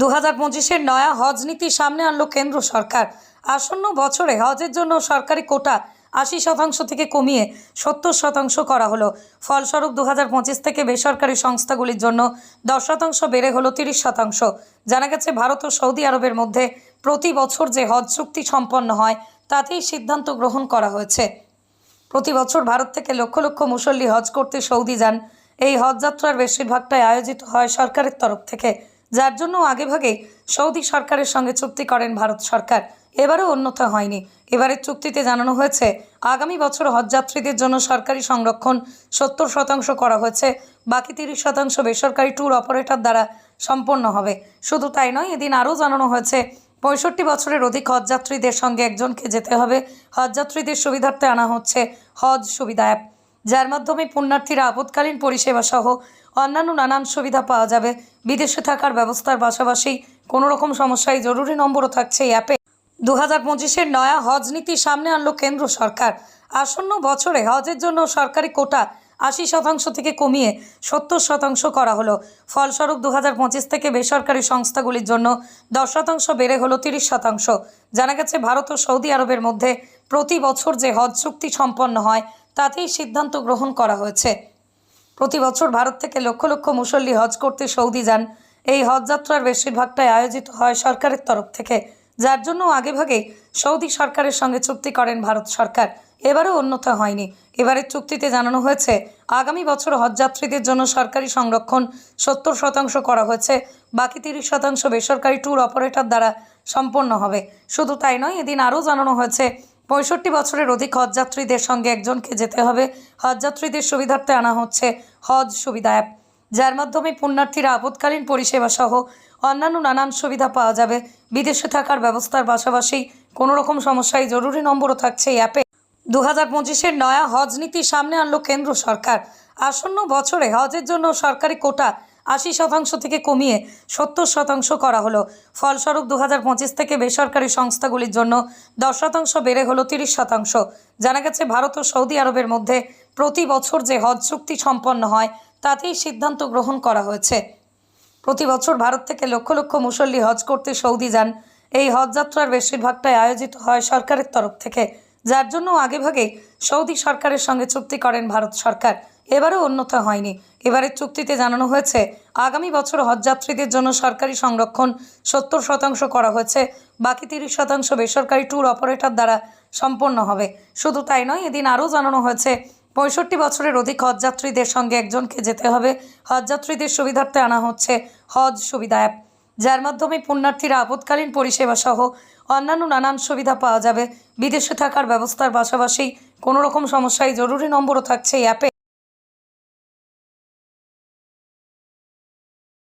দু হাজার পঁচিশের নয়া হজ নীতি সামনে আনলো কেন্দ্র সরকার। আসন্ন বছরে হজের জন্য সরকারি কোটা আশি শতাংশ থেকে কমিয়ে সত্তর শতাংশ করা হলো। ফলস্বরূপ দু হাজার পঁচিশ থেকে বেসরকারি সংস্থাগুলির জন্য দশ শতাংশ বেড়ে হলো তিরিশ শতাংশ। জানা গেছে, ভারত ও সৌদি আরবের মধ্যে প্রতি বছর যে হজ চুক্তি সম্পন্ন হয়, তাতেই সিদ্ধান্ত গ্রহণ করা হয়েছে। প্রতি বছর ভারত থেকে লক্ষ লক্ষ মুসল্লি হজ করতে সৌদি যান। এই হজযাত্রার বেশিরভাগটাই আয়োজিত হয় সরকারের তরফ থেকে। যার জন্য আগেভাগেই সৌদি সরকারের সঙ্গে চুক্তি করেন ভারত সরকার। এবারও অন্যথা হয়নি। এবারের চুক্তিতে জানানো হয়েছে, আগামী বছর হজযাত্রীদের জন্য সরকারি সংরক্ষণ সত্তর শতাংশ করা হয়েছে, বাকি তিরিশ শতাংশ বেসরকারি ট্যুর অপারেটর দ্বারা সম্পন্ন হবে। শুধু তাই নয়, এদিন আরও জানানো হয়েছে, পঁয়ষট্টি বছরের অধিক হজযাত্রীদের সঙ্গে একজনকে যেতে হবে। হজযাত্রীদের সুবিধার্থে আনা হচ্ছে হজ সুবিধা অ্যাপ। যার মাধ্যমে পুণ্যার্থীরা আপৎকালীন পরিষেবা সহ অন্যান্য নানান সুবিধা পাওয়া যাবে। বিদেশে থাকার ব্যবস্থার পাশাপাশি কোনোরকম সমস্যায় জরুরি নম্বরও থাকছে এই অ্যাপে। দু হাজার পঁচিশের নয়া হজ নীতি সামনে আনলো কেন্দ্র সরকার। আসন্ন বছরে হজের জন্য সরকারি কোটা আশি শতাংশ থেকে কমিয়ে সত্তর শতাংশ করা হলো। ফলস্বরূপ দু হাজার পঁচিশ থেকে বেসরকারি সংস্থাগুলির জন্য দশ শতাংশ বেড়ে হলো তিরিশ শতাংশ। জানা গেছে, ভারত ও সৌদি আরবের মধ্যে প্রতি বছর যে হজ চুক্তি সম্পন্ন হয়, তাতেই সিদ্ধান্ত গ্রহণ করা হয়েছে। প্রতি বছর ভারত থেকে লক্ষ লক্ষ মুসল্লি হজ করতে সৌদি যান। এই হজ যাত্রার বেশিরভাগটাই আয়োজিত হয় সরকারের তরফ থেকে। যার জন্য আগেভাগেই সৌদি সরকারের সঙ্গে চুক্তি করেন ভারত সরকার। এবারও অন্যথা হয়নি। এবারের চুক্তিতে জানানো হয়েছে, আগামী বছর হজযাত্রীদের জন্য সরকারি সংরক্ষণ সত্তর শতাংশ করা হয়েছে, বাকি তিরিশ শতাংশ বেসরকারি ট্যুর অপারেটর দ্বারা সম্পন্ন হবে। শুধু তাই নয়, এদিন আরও জানানো হয়েছে, পঁয়ষট্টি বছরের অধিক হজযাত্রীদের সঙ্গে একজনকে যেতে হবে। হজযাত্রীদের সুবিধার্থে আনা হচ্ছে হজ সুবিধা অ্যাপ, যার মাধ্যমে পুণ্যার্থীরা আপৎকালীন পরিষেবা সহ অন্যান্য নানান সুবিধা পাওয়া যাবে। বিদেশে থাকার ব্যবস্থার পাশাপাশি কোনো রকম সমস্যায় জরুরি নম্বরও থাকছে এই অ্যাপে। দু হাজার পঁচিশের নয়া হজ নীতি সামনে আনলো কেন্দ্র সরকার। আসন্ন বছরে হজের জন্য সরকারি কোটা আশি শতাংশ থেকে কমিয়ে সত্তর শতাংশ করা হলো। ফলস্বরূপ দু হাজার পঁচিশ থেকে বেসরকারি সংস্থাগুলির জন্য দশ শতাংশ বেড়ে হলো তিরিশ শতাংশ। জানা গেছে, ভারত ও সৌদি আরবের মধ্যে প্রতি বছর যে হজ চুক্তি সম্পন্ন হয়, তাতেই সিদ্ধান্ত গ্রহণ করা হয়েছে। প্রতি বছর ভারত থেকে লক্ষ লক্ষ মুসল্লি হজ করতে সৌদি যান। এই হজযাত্রার বেশিরভাগটাই আয়োজিত হয় সরকারের তরফ থেকে। যার জন্য আগেভাগেই সৌদি সরকারের সঙ্গে চুক্তি করেন ভারত সরকার। এবারও অন্যথা হয়নি। এবারের চুক্তিতে জানানো হয়েছে, আগামী বছর হজযাত্রীদের জন্য সরকারি সংরক্ষণ সত্তর শতাংশ করা হয়েছে, বাকি তিরিশ শতাংশ বেসরকারি ট্যুর অপারেটর দ্বারা সম্পন্ন হবে। শুধু তাই নয়, এদিন আরও জানানো হয়েছে, পঁয়ষট্টি বছরের অধিক হজযাত্রীদের সঙ্গে একজনকে যেতে হবে। হজযাত্রীদের সুবিধার্থে আনা হচ্ছে হজ সুবিধা অ্যাপ। যার মাধ্যমে পুণ্যার্থীরা আপৎকালীন পরিষেবা সহ অন্যান্য নানান সুবিধা পাওয়া যাবে। বিদেশে থাকার ব্যবস্থার পাশাপাশি কোনো রকম সমস্যায় জরুরি নম্বরও থাকছে এই অ্যাপে।